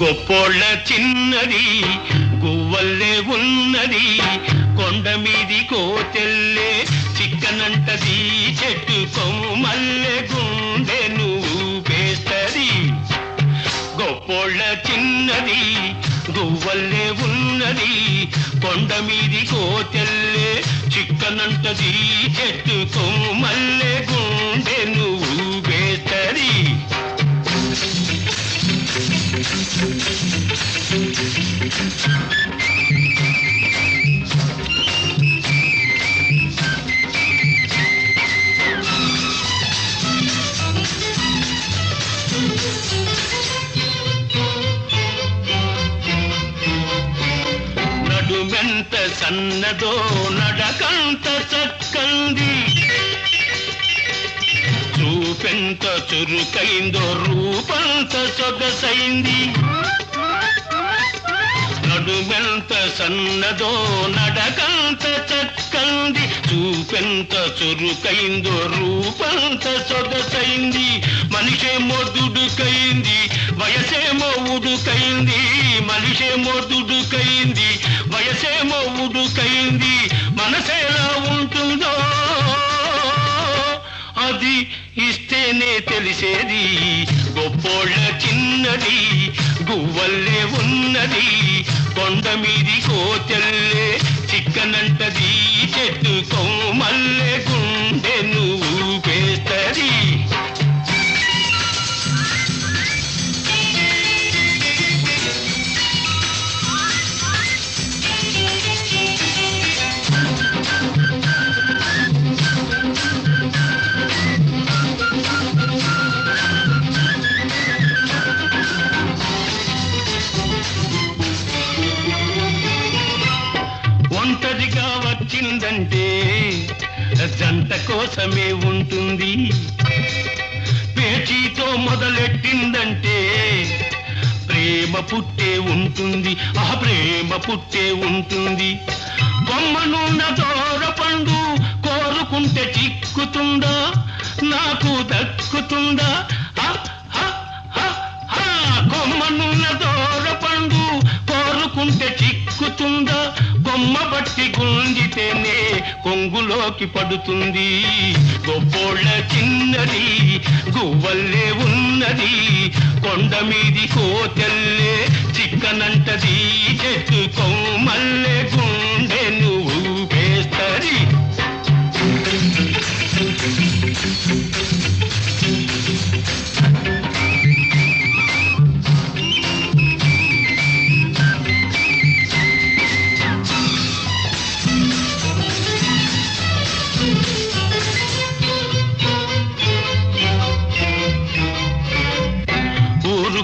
గొప్పోళ్ళ చిన్నది గువ్వల్లే ఉన్నది కొండ మీది కోతెల్లే చిక్కనంటది చెట్టు కొమ్మల్లె గుండె నువ్వు పేస్తది. గొప్పోళ్ళ చిన్నది గువ్వల్లే ఉన్నది కొండ మీది కోతెల్లే చిక్కనంటది చెట్టు కొమ్మల్లె గుండె నువ్వు నడుమెంత సన్నదో నడకంత చక్కంది చూపెంత చురుకైందో రూపంత సొగసైంది. నడుమెంత సన్నదో నడకంత చక్కంది. చూపెంత చురుకైందో రూపంత సొగసైంది. మనిషేమో దుడుకైంది వయసేమో ఉడుకైంది. మనిషేమో దుడు అది ఇస్తేనే తెలిసేది. గొప్పోళ్ళ చిన్నది గువ్వల్లే ఉన్నది. కొండ మీది కోతెల్లే చిక్కనంటది చెట్టు కొమ్మల్లే గుండె నువ్వు. ఒంటరిగా వచ్చిందంటే జంట కోసమే ఉంటుంది. పేచీతో మొదలెట్టిందంటే ప్రేమ పుట్టే ఉంటుంది. ఆ ప్రేమ పుట్టే ఉంటుంది. బొమ్మనున్న దోర పండు కోరుకుంటే చిక్కుతుందా? నాకు దక్కుతుందా? కొమ్మ గుంజితేనే కొంగులోకి పడుతుంది. గొప్పోళ్ళ చిన్నది గువ్వల్లే ఉన్నది. కొండ మీది కోతెల్లే చిక్కనంటది. చెట్టు కొమ్మల్లే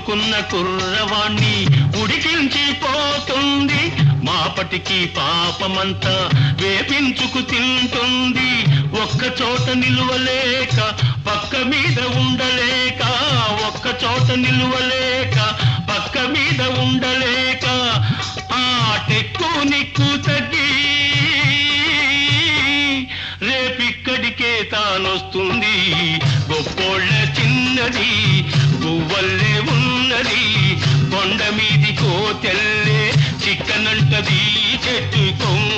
ఊరుకున్న కుర్రవాణ్ణి ఉడికించి పోతుంది మాపటికి పాపమంతా వేపించుకు తింటుంది. ఒక్క చోట నిలువలేక పక్క మీద ఉండలేక ఒక్క చోట నిలువలేక పక్క మీద ఉండలేక ఆ టెక్కు నిక్కు తగ్గి. రేపిక్కడికే తానొస్తుంది. గొప్పోళ్ళ చిన్నది గువ్వల్లే ఉన్నది. కొండ మీది కోతెల్లే చిక్కనంటది చెట్టు కొమ్మ